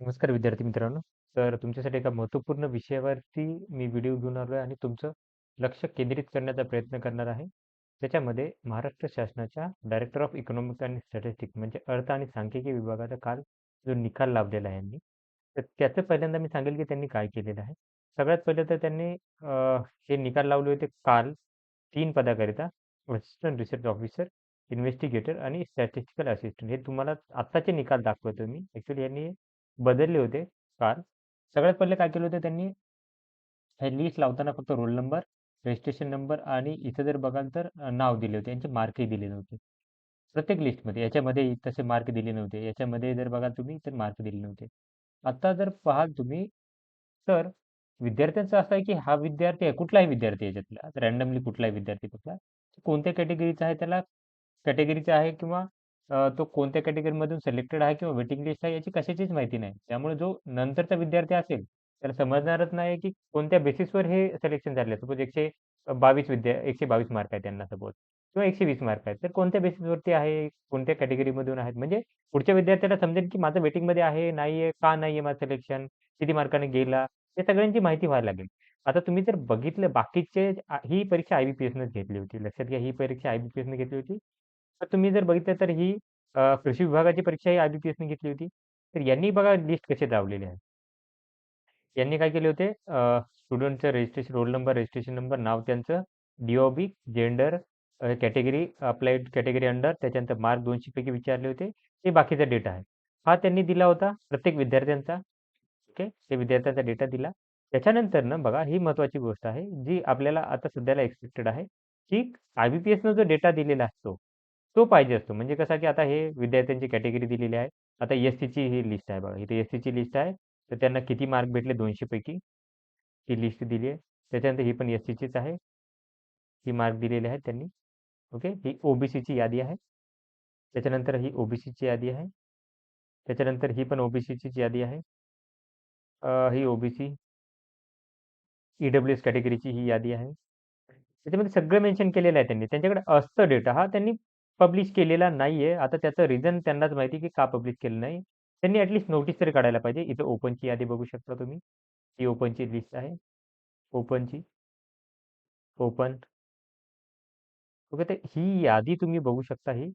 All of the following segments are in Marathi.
नमस्कार विद्यार्थी मित्रांनो. तर तुमच्यासाठी एका महत्त्वपूर्ण विषयावरती मी व्हिडिओ घेऊन आलो आहे आणि तुमचं लक्ष केंद्रित करण्याचा प्रयत्न करणार आहे. त्याच्यामध्ये महाराष्ट्र शासनाच्या डायरेक्टर ऑफ इकॉनॉमिक आणि स्टॅटिस्टिक्स म्हणजे अर्थ आणि सांख्यिकी विभागाचा काल जो निकाल लावलेला आहे यांनी, तर त्याचं पहिल्यांदा मी सांगेल की त्यांनी काय केलेलं आहे. सगळ्यात पहिले तर त्यांनी अ, हे निकाल लावले होते काल 3 पदाकरिता असिस्टंट रिसर्च ऑफिसर, इन्व्हेस्टिगेटर आणि स्टॅटिस्टिकल असिस्टंट हे तुम्हाला आत्ताचे निकाल दाखवतो मी. ॲक्चुअली यांनी बदलले होते फार सगळ्यात पहिले काय केलं होतं त्यांनी हे लिस्ट लावताना फक्त रोल नंबर, रजिस्ट्रेशन नंबर आणि इथं जर बघाल तर अ, नाव दिले होते. यांचे मार्कही दिले नव्हते. प्रत्येक लिस्टमध्ये. याच्यामध्ये तसे मार्क दिले नव्हते. याच्यामध्ये जर बघाल तुम्ही तर मार्क दिले नव्हते. आता जर पाहाल तुम्ही तर विद्यार्थ्यांचं असं आहे की हा विद्यार्थी आहे, कुठलाही विद्यार्थी याच्यातला, रँडमली कुठलाही विद्यार्थी कुठला, कोणत्या कॅटेगरीचा आहे त्याला कॅटेगरीचा आहे किंवा अ, तो कोणत्या कॅटेगरीमधून सिलेक्टेड आहे किंवा वेटिंग लिस्ट आहे याची कशाचीच माहिती नाही. त्यामुळे जो नंतरचा विद्यार्थी असेल, त्याला समजणारच नाही की कोणत्या बेसिसवर हे सिलेक्शन झाले. सपोज 122 विद्या 122 मार्क आहेत त्यांना सपोज किंवा 120 मार्क आहेत. तर कोणत्या बेसिसवरती आहे, कोणत्या कॅटेगरीमधून आहेत. म्हणजे पुढच्या विद्यार्थ्याला समजेल की माझं वेटिंगमध्ये आहे, नाहीये, का नाही आहे माझं सिलेक्शन, किती मार्काने गेला, या सगळ्यांची माहिती व्हायला लागेल. आता तुम्ही जर बघितलं बाकीचे आ, ही परीक्षा आय-बी-पी-एसनंच घेतली होती. लक्षात घ्या ही परीक्षा आय-बी-पी-एसने घेतली होती. तर तुम्ही जर बघितलं तर ही अ, कृषी विभागाची परीक्षा ही आय-बी-पी-एसने घेतली होती. तर यांनी बघा लिस्ट कसे दाबलेले आहे. यांनी काय केले होते अ, स्टुडंटचं registration, roll number, registration number, नाव त्यांचं, डी जेंडर, अ, कॅटेगरी, अप्लाइड कॅटेगरी अंडर, त्याच्यानंतर मार्क 200 पैकी विचारले होते. हे बाकीचा डेटा आहे. हा त्यांनी दिला होता प्रत्येक विद्यार्थ्यांचा. ओके. ते विद्यार्थ्यांचा डेटा दिला. त्याच्यानंतरनं बघा ही महत्त्वाची गोष्ट आहे, जी आपल्याला आता सध्याला एक्सपेक्टेड आहे, की आय-बी-पी-एसनं जो डेटा दिलेला असतो, तो पाहिजे असतो. म्हणजे कसा की आता हे विद्यार्थ्यांची कॅटेगरी दिलेली आहे. आता एस-सीची ही लिस्ट आहे बघा. इथे एस-सीची लिस्ट आहे. तर त्यांना किती मार्क भेटले 200 पैकी ही लिस्ट दिली आहे. त्याच्यानंतर ही पण एस-सीचीच आहे. ही मार्क दिलेले आहेत त्यांनी. ओके. ही ओ-बी-सीची यादी आहे. त्याच्यानंतर ही ओ-बी-सीची यादी आहे. त्याच्यानंतर ही पण ओ-बी-सीचीच यादी आहे. ही ओ-बी-सी ई-डब्ल्यू-एस कॅटेगरीची ही यादी आहे. त्याच्यामध्ये सगळं मेन्शन केलेलं आहे त्यांनी. त्यांच्याकडे असतं डेटा हा त्यांनी पब्लिश केलेला नाहीये. आता त्याचं रिझन त्यांनाच माहिती की का पब्लिश केलं नाही. त्यांनी ॲटलिस्ट नोटीस तरी काढायला पाहिजे. इथं ओपनची यादी बघू शकता तुम्ही. ही ओपनची लिस्ट आहे. ओपनची. ओपन. ओके. तर ही यादी तुम्ही बघू शकता ही.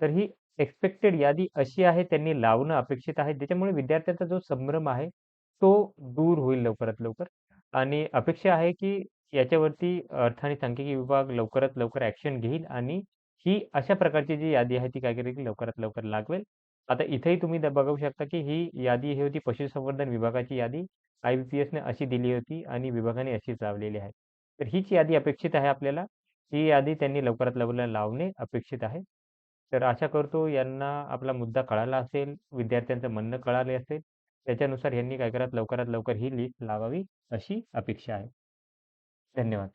तर ही एक्सपेक्टेड यादी अशी आहे त्यांनी लावणं अपेक्षित आहे. ज्याच्यामुळे विद्यार्थ्यांचा जो संभ्रम आहे, तो दूर होईल लवकरात लवकर. आणि अपेक्षा आहे की याच्यावरती अर्थ आणि सांख्यिकी विभाग लवकरात लवकर ॲक्शन घेईल आणि ही अशा प्रकारची जी यादी आहे ती काय करेल लवकरात लवकर लागवेल. आता इथेही तुम्ही द बघू शकता की ही यादी ही होती पशुसंवर्धन विभागाची यादी. आय-बी-पी-एसने अशी दिली होती आणि विभागाने अशी लावलेली आहे. तर हीच यादी अपेक्षित आहे आपल्याला. ही यादी त्यांनी लवकरात लवकर लावणे अपेक्षित आहे. तर आशा करतो यांना आपला मुद्दा कळाला असेल, विद्यार्थ्यांचं म्हणणं कळाले असेल. त्याच्यानुसार यांनी काय करत लवकरात लवकर ही लिस्ट लावावी अशी अपेक्षा आहे. धन्यवाद.